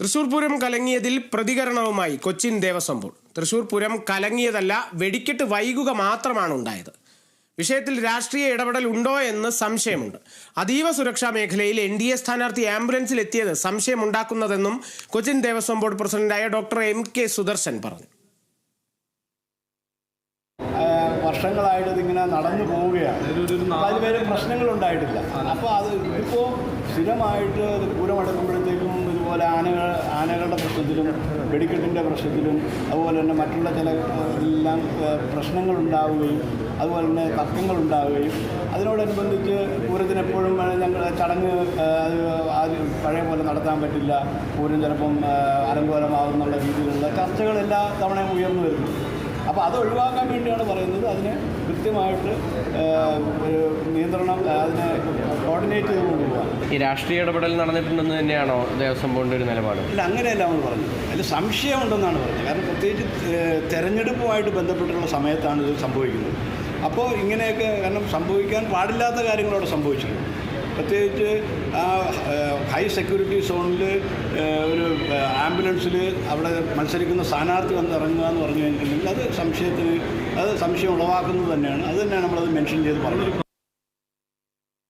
തൃശൂർ പൂരം കലങ്ങിയതിൽ പ്രതികരണവുമായി കൊച്ചിൻ ദേവസ്വം ബോർഡ്. തൃശൂർ പൂരം കലങ്ങിയതല്ല വെടിക്കെട്ട് വൈകുക മാത്രമാണ് ഉണ്ടായത്. വിഷയത്തിൽ രാഷ്ട്രീയ ഇടപെടൽ ഉണ്ടോ എന്ന് സംശയമുണ്ട്. അതീവ സുരക്ഷാ മേഖലയിൽ എൻ ഡി എ സ്ഥാനാർത്ഥി ആംബുലൻസിൽ എത്തിയത് സംശയമുണ്ടാക്കുന്നതെന്നും കൊച്ചിൻ ദേവസ്വം ബോർഡ് പ്രസിഡന്റായ ഡോക്ടർ എം കെ സുദർശൻ പറഞ്ഞു. വർഷങ്ങളായിട്ട് ഇതിങ്ങനെ നടന്നു പോവുകയാണ്. അതിൽ പ്രശ്നങ്ങളുണ്ടായിട്ടില്ല അപ്പോൾ അത് ഇതിപ്പോൾ സ്ഥിരമായിട്ട് പൂരം ആനകളുടെ പ്രശ്നത്തിലും വെടിക്കെട്ടിന്റെ പ്രശ്നത്തിലും അതുപോലെ തന്നെ മറ്റുള്ള ചില എല്ലാം പ്രശ്നങ്ങളുണ്ടാവുകയും അതുപോലെ തന്നെ തർക്കങ്ങളുണ്ടാവുകയും അതിനോടനുബന്ധിച്ച് പൂരത്തിനെപ്പോഴും ഞങ്ങൾ ചടങ്ങ് പഴയ പോലെ നടത്താൻ പറ്റില്ല. പൂരം ചിലപ്പം അലങ്കോലമാവുന്നുള്ള രീതിയിലുള്ള ചർച്ചകൾ എല്ലാ തവണയും ഉയർന്നു വരുന്നു. അപ്പോൾ അത് ഒഴിവാക്കാൻ വേണ്ടിയാണ് പറയുന്നത്. അതിന് കൃത്യമായിട്ട് ഒരു നിയന്ത്രണം അതിനെ കോർഡിനേറ്റ് ചെയ്ത് കൊണ്ടുപോകാം ഈ രാഷ്ട്രീയ ഇടപെടൽ നടന്നിട്ടുണ്ടെന്ന് തന്നെയാണോ ദേവസ്വം ബോർഡിന്റെ ഒരു നിലപാട്? അല്ല അങ്ങനെയല്ല നമ്മൾ പറഞ്ഞത്. അതിൽ സംശയമുണ്ടെന്നാണ് പറഞ്ഞത്. കാരണം പ്രത്യേകിച്ച് തെരഞ്ഞെടുപ്പുമായിട്ട് ബന്ധപ്പെട്ടുള്ള സമയത്താണ് ഇത് സംഭവിക്കുന്നത്. അപ്പോൾ ഇങ്ങനെയൊക്കെ കാരണം സംഭവിക്കാൻ പാടില്ലാത്ത കാര്യങ്ങളോട് സംഭവിച്ചിട്ടുണ്ട്. പ്രത്യേകിച്ച് ആ ഹൈ സെക്യൂരിറ്റി സോണിൽ ഒരു ആംബുലൻസിൽ അവിടെ മത്സരിക്കുന്ന സ്ഥാനാർത്ഥി വന്ന് ഇറങ്ങുക എന്ന് പറഞ്ഞു കഴിഞ്ഞിട്ടുണ്ടെങ്കിൽ അത് സംശയത്തിന് അത് സംശയം ഉളവാക്കുന്നത് തന്നെയാണ്. അത് തന്നെയാണ് നമ്മളത് മെൻഷൻ ചെയ്ത് പറഞ്ഞത്.